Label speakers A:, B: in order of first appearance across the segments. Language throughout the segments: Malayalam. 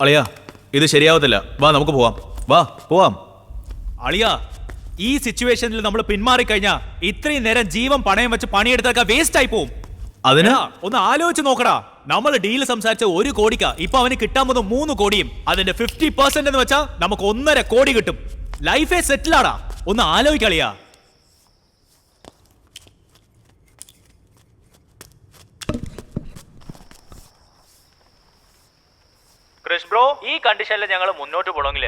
A: അളിയ ഇത് ശരിയാവത്തില്ല. വാ നമുക്ക് പോവാം. വാ പോവാം.
B: അളിയാ ഈ സിറ്റുവേഷനിൽ നമ്മൾ പിന്മാറിക്കഴിഞ്ഞാ ഇത്രയും നേരം ജീവൻ പണയം വെച്ച് പണിയെടുത്തൊക്കെ വേസ്റ്റ് ആയി പോവും.
A: അതിനാ?
B: ഒന്ന് ആലോചിച്ച് നോക്കടാ. നമ്മൾ ഡീൽ സംസാരിച്ച ഒരു കോടിക്ക. ഇപ്പൊ അവന് കിട്ടാൻ പോകുന്ന മൂന്ന് കോടിയും അതിന്റെ ഫിഫ്റ്റി പെർസെന്റ് എന്ന് വെച്ചാൽ നമുക്ക് ഒന്നര കോടി കിട്ടും. ലൈഫേ സെറ്റിലാടാ ഒന്ന് ആലോചിക്കളിയാ ക്രിസ് ബ്രോ ഈ കണ്ടീഷനിൽ ഞങ്ങൾ മുന്നോട്ട് പോകണമെങ്കിൽ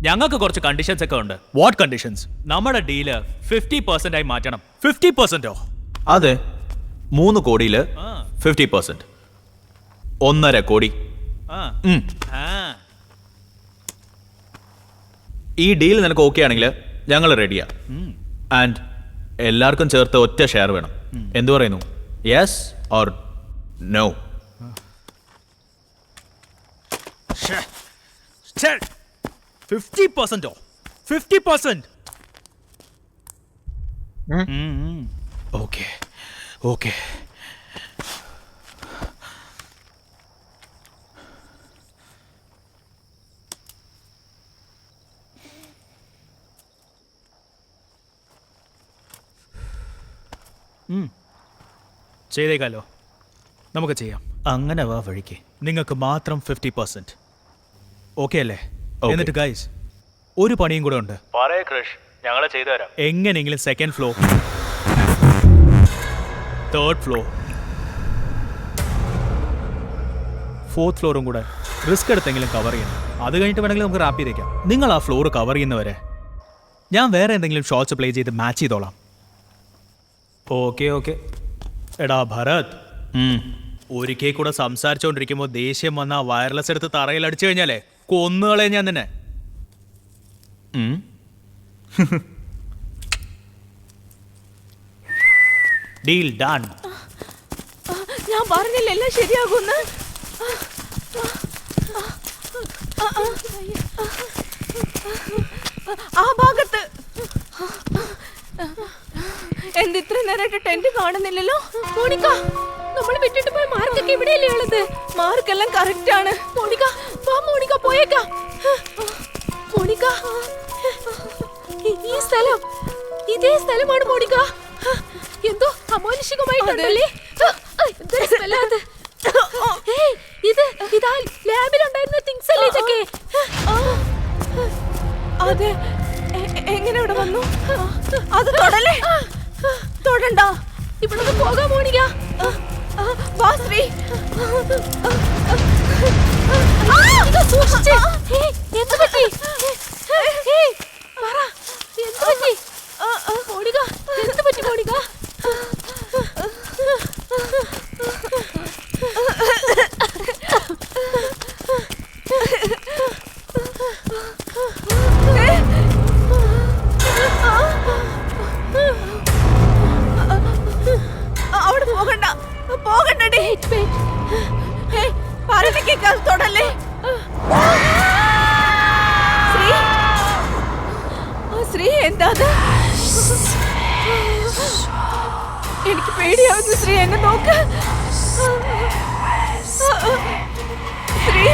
B: ഞങ്ങൾക്ക് കുറച്ച് കണ്ടീഷൻസ് ഒക്കെ ഉണ്ട്. വാട്ട് കണ്ടീഷൻസ് നമ്മുടെ ഡീൽ ഫിഫ്റ്റി പെർസെന്റ് ആയി മാറ്റണം. ഫിഫ്റ്റി പെർസെന്റോ
A: അതെ. മൂന്ന് കോടിയിൽ
B: ആ.
A: ഫിഫ്റ്റി പെർസെന്റ് ഒന്നര കോടി.
B: ആ.
A: ഉം.
B: ആ.
A: ഈ ഡീൽ നിനക്ക് ഓക്കെ ആണെങ്കിൽ ഞങ്ങൾ റെഡിയാ ആൻഡ് എല്ലാവർക്കും ചേർത്ത് ഒറ്റ ഷെയർ വേണം. എന്തു പറയുന്നു? യെസ് ഓർ നോ
B: ഫിഫ്റ്റി പെർസെന്റോ ഫിഫ്റ്റി പെർസെന്റ് ഓക്കെ ഓക്കെ ചെയ്തേക്കാലോ. നമുക്ക് ചെയ്യാം. അങ്ങനെ വാ വഴിക്ക്. നിങ്ങൾക്ക് മാത്രം ഫിഫ്റ്റി പെർസെന്റ് ഓക്കെ അല്ലേ? എന്നിട്ട് ഗൈസ് ഒരു പണിയും കൂടെ ഉണ്ട്.
A: പറയേ കൃഷ് ഞങ്ങൾ ചെയ്തു തരാം.
B: എങ്ങനെയെങ്കിലും second floor third floor fourth ഫ്ലോറും കൂടെ റിസ്ക് എടുത്തെങ്കിലും കവർ ചെയ്യണം. അത് കഴിഞ്ഞിട്ട് വേണമെങ്കിൽ നമുക്ക് റാപ്പ് ചെയ്തേക്കാം. നിങ്ങൾ ആ ഫ്ലോർ കവർ ചെയ്യുന്നവരെ ഞാൻ വേറെ എന്തെങ്കിലും ഷോർട്സ് പ്ലേ ചെയ്ത് മാച്ച് ചെയ്തോളാം. ഓക്കെ ഓക്കെ എടാ ഭരത്. ഒരിക്കൽ കൂടെ സംസാരിച്ചുകൊണ്ടിരിക്കുമ്പോൾ ദേഷ്യം വന്ന വയർലെസ് എടുത്ത് തറയിൽ അടിച്ചു കഴിഞ്ഞാലേ? കൊന്നുകളെ ഞാൻ തന്നെ ഡീൽ ഡൺ
C: ഞാൻ പറഞ്ഞില്ല എല്ലാം ആ ഭാഗത്ത്. എന്ത് ഇത്ര നേരമായിട്ട് ടെന്റ് കാണുന്നില്ലല്ലോ? മോണിക്ക നമ്മൾ വിട്ടിട്ട് പോയ മാർക്കൊക്കെ ഇവിടെയല്ലേ ഉള്ളത്? മാർക്കെല്ലാം കറക്റ്റ് ആണ്. മോണിക്ക വാ മോണിക്ക പോയേക്കാം. മോണിക്ക ഈ- സ്ഥലം ഇതേ സ്ഥലമാണ് മോണിക്ക. എന്തോ അമാനുഷികമായിട്ടുണ്ടല്ലേ പറയുന്ന തൊടല്ലേ? ശ്രീ? ശ്രീ എന്താ? എനിക്ക് പേടിയാവുന്നു ശ്രീ എന്നെ നോക്ക്. ശ്രീ.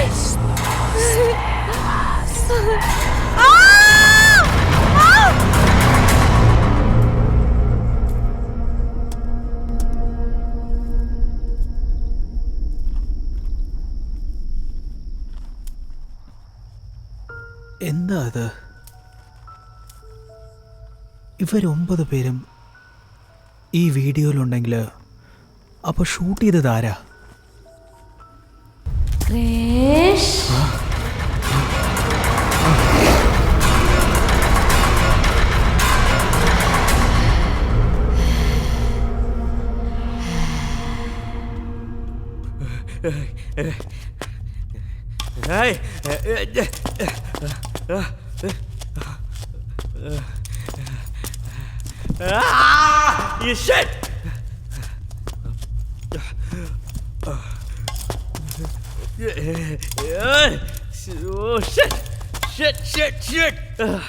B: ഒമ്പത് ഇവരൊമ്പത് പേരും ഈ വീഡിയോയിലുണ്ടെങ്കിൽ അപ്പോൾ ഷൂട്ട് ചെയ്തത് ആരാ?
D: You Oh shit! Shit! Shit! Shit! Uh,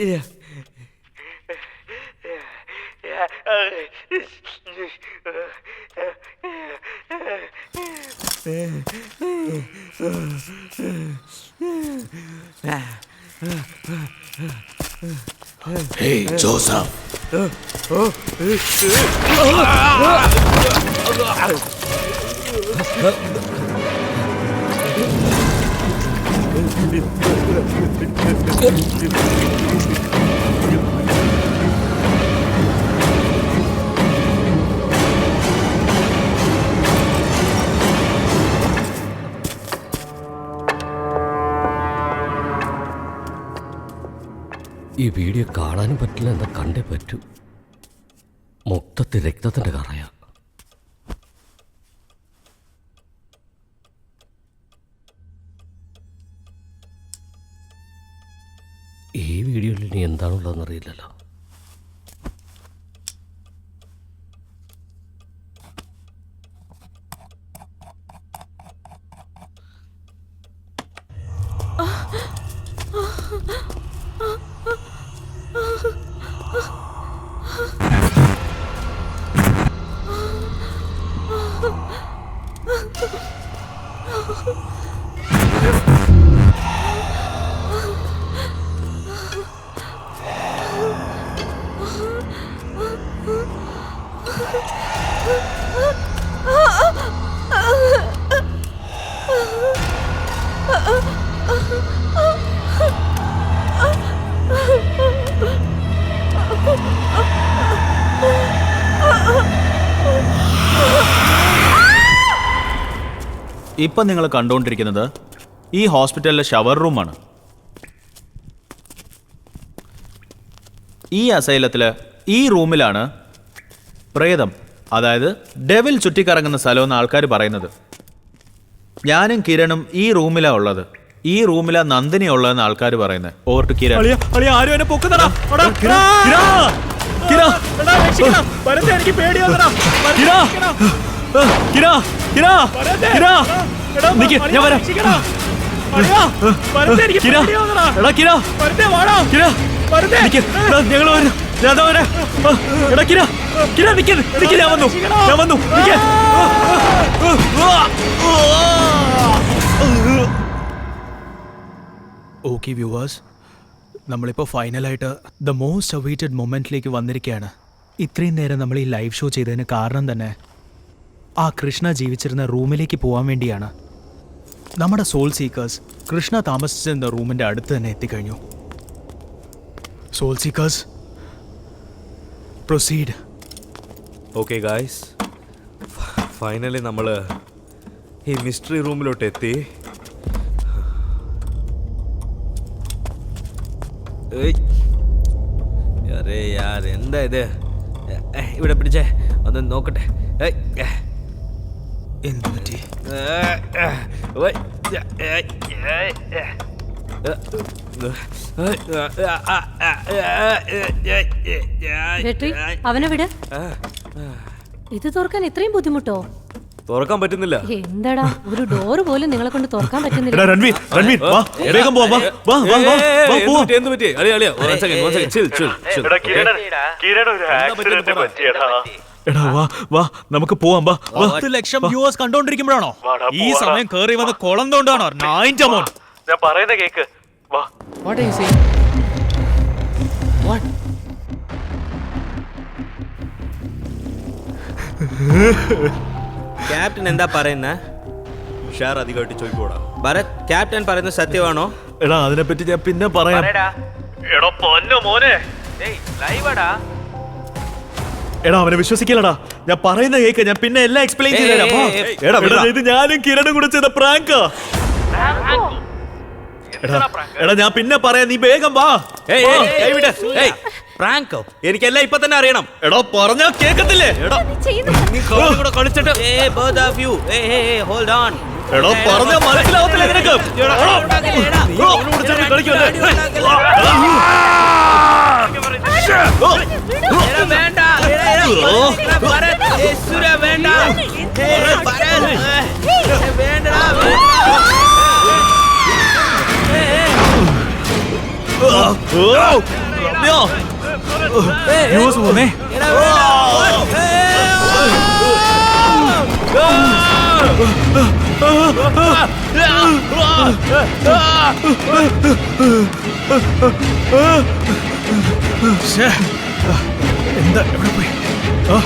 C: Ja. Hej, Joseph!
E: ഈ വീഡിയോ കാണാനും പറ്റില്ല എന്താ കണ്ടേ പറ്റൂ. മൊത്തത്തിൽ രക്തത്തിന്റെ കറയാ ഈ വീഡിയോയിൽ ഇനി എന്താണുള്ളതെന്ന്
A: ഇപ്പം നിങ്ങൾ കണ്ടുകൊണ്ടിരിക്കുന്നത് ഈ ഹോസ്പിറ്റലിലെ ഷവർ റൂമാണ്. ഈ അസൈലത്തിൽ ഈ റൂമിലാണ് പ്രേതം അതായത് ഡെവിൽ ചുറ്റിക്കറങ്ങുന്ന സ്ഥലമെന്ന് ആൾക്കാർ പറയുന്നത്. ഞാനും കിരണും ഈ റൂമിലാണ് ഉള്ളത്. ഈ റൂമിലാ നന്ദിനി ഉള്ളതെന്ന് ആൾക്കാർ പറയുന്നത്. Over to Kiran Kira Kira, Kira, Nick, ഞാൻ വരാം. കിര, എടാ കിര. കിര. നിക്ക്, ഞങ്ങൾ വരും. വരാം. എടാ കിര, കിര, നിക്ക്, നിക്ക്, ഞാൻ വന്നു, ഞാൻ വന്നു, നിക്ക്.
B: Okay viewers. നമ്മളിപ്പോൾ ഫൈനലായിട്ട് ദ മോസ്റ്റ് അവൈറ്റഡ് മൊമെന്റിലേക്ക് വന്നിരിക്കുകയാണ്. ഇത്രയും നേരം നമ്മൾ ഈ ലൈവ് ഷോ ചെയ്തതിന് കാരണം തന്നെ ആ കൃഷ്ണ ജീവിച്ചിരുന്ന റൂമിലേക്ക് പോകാൻ വേണ്ടിയാണ്. നമ്മുടെ സോൾ സീക്കേഴ്സ് കൃഷ്ണ താമസിച്ചിരുന്ന റൂമിന്റെ അടുത്ത് തന്നെ എത്തിക്കഴിഞ്ഞു. Soul seekers proceed.
F: Okay guys finally നമ്മൾ ഈ മിസ്റ്ററി റൂമിലോട്ട് എത്തി. അരേ യാർ എന്താ ഇത്? ഇവിടെ പിടിച്ചേ ഒന്ന് നോക്കട്ടെ.
B: എന്ത് പറ്റി?
G: അവനെ വിട്. ഇത് തുറക്കാൻ ഇത്രയും ബുദ്ധിമുട്ടോ?
F: തുറക്കാൻ പറ്റുന്നില്ല.
G: എന്താടാ ഒരു ഡോറ് പോലും നിങ്ങളെ കൊണ്ട് തുറക്കാൻ
A: എടാ
G: പറ്റുന്നില്ല
A: രൺവീർ രൺവീർ വാ വേഗം പോ വാ വാ വാ വാ വാ
F: എന്ത്
A: പോവാം.
F: പറ്റി, എന്ത് പറ്റി? One second one second, one second, chill, chill, chill, okay? എന്താ പറ്റിയെന്ന് പറ.
A: എടാ വാ വാ നമുക്ക് പോവാം വാ വാ
B: പത്ത് ലക്ഷം വ്യൂവേഴ്സ് കണ്ടോണ്ടിരിക്കുമ്പോഴാണോ? ഈ സമയം കേറി വന്ന് കുളം തോണ്ടാണോ നയന്റ് അമൗണ്ട്
A: ഞാൻ പറയുന്ന കേക്ക്. വാ.
D: ക്യാപ്റ്റൻ എന്താ പറയുന്നത് ഷാർ അധികമായിട്ട് ചോദിക്കൂടാ ഭരത് ക്യാപ്റ്റൻ പറയുന്നത് സത്യമാണോ?
A: എടാ അതിനെപ്പറ്റി ഞാൻ പിന്നെ പറയാം. എടാ പൊന്നു മോനെ. എടാ അവനെ വിശ്വസിക്കില്ലടാ ഞാൻ പറയുന്ന കേക്ക് ഞാൻ പിന്നെ എല്ലാം എക്സ്പ്ലെയിൻ
D: ചെയ്തു
A: തരാം വാ. എടാ
D: വിടാ.
A: ഇത് ഞാനും കിരണും കൂടെ ചെയ്ത പ്രാങ്കാ എടാ എടാ ഞാൻ പിന്നെ പറയാം നീ വേഗം വാ
D: ഏയ് ഏയ്, ഏയ് വിട്. ഏയ് പ്രാങ്കോ എനിക്കെല്ലാം ഇപ്പൊ തന്നെ അറിയണം
A: എടാ പറഞ്ഞാ കേക്കത്തില്ലേ എടാ
D: നീ കോളി കൂടെ കളിച്ചിട്ട് ഏയ് both of you. ഏയ് ഏയ് ഏയ് hold on.
A: എടാ പറഞ്ഞാ മനസ്സിലാവത്തില്ല നിനക്ക്. നീ ചേർന്ന്.
D: എടാ, വേണ്ടടാ, വേണ്ട.
A: ഓ, രമ്യ.
B: ന്യൂസ് പോന്നേ
D: എടാ, വേണ്ട.
B: ശ്ശേ. എന്താ എവിടെ പോയി ആ.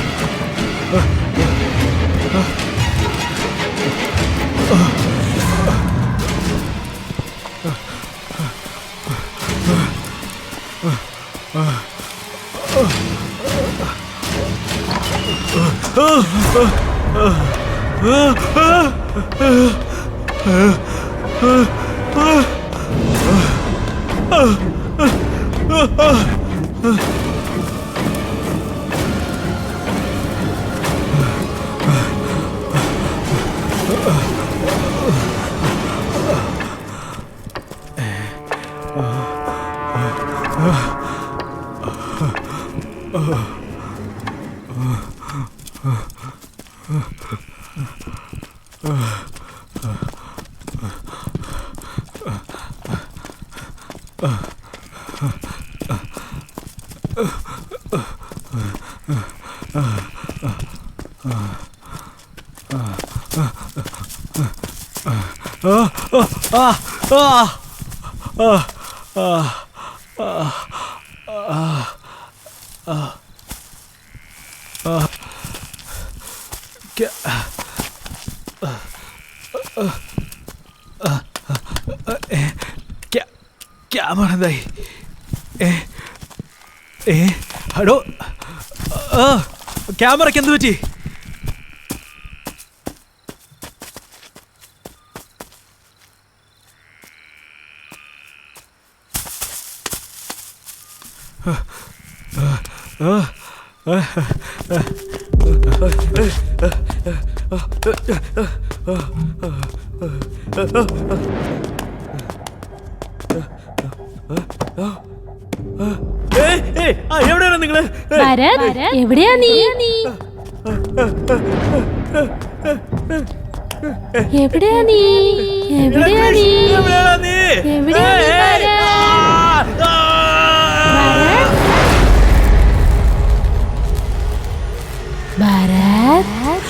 B: 아. ക്യാമറ എന്തായി ഏ ഏ ഹലോ ക്യാമറയ്ക്ക് എന്ത് പറ്റി?
D: എവിടെയാണ് നിങ്ങൾ?
G: ഭരത് എവിടെയാ നീ? എവിടെയാ നീ? എവിടെയാ നീ? എവിടെയാ നീ Bad.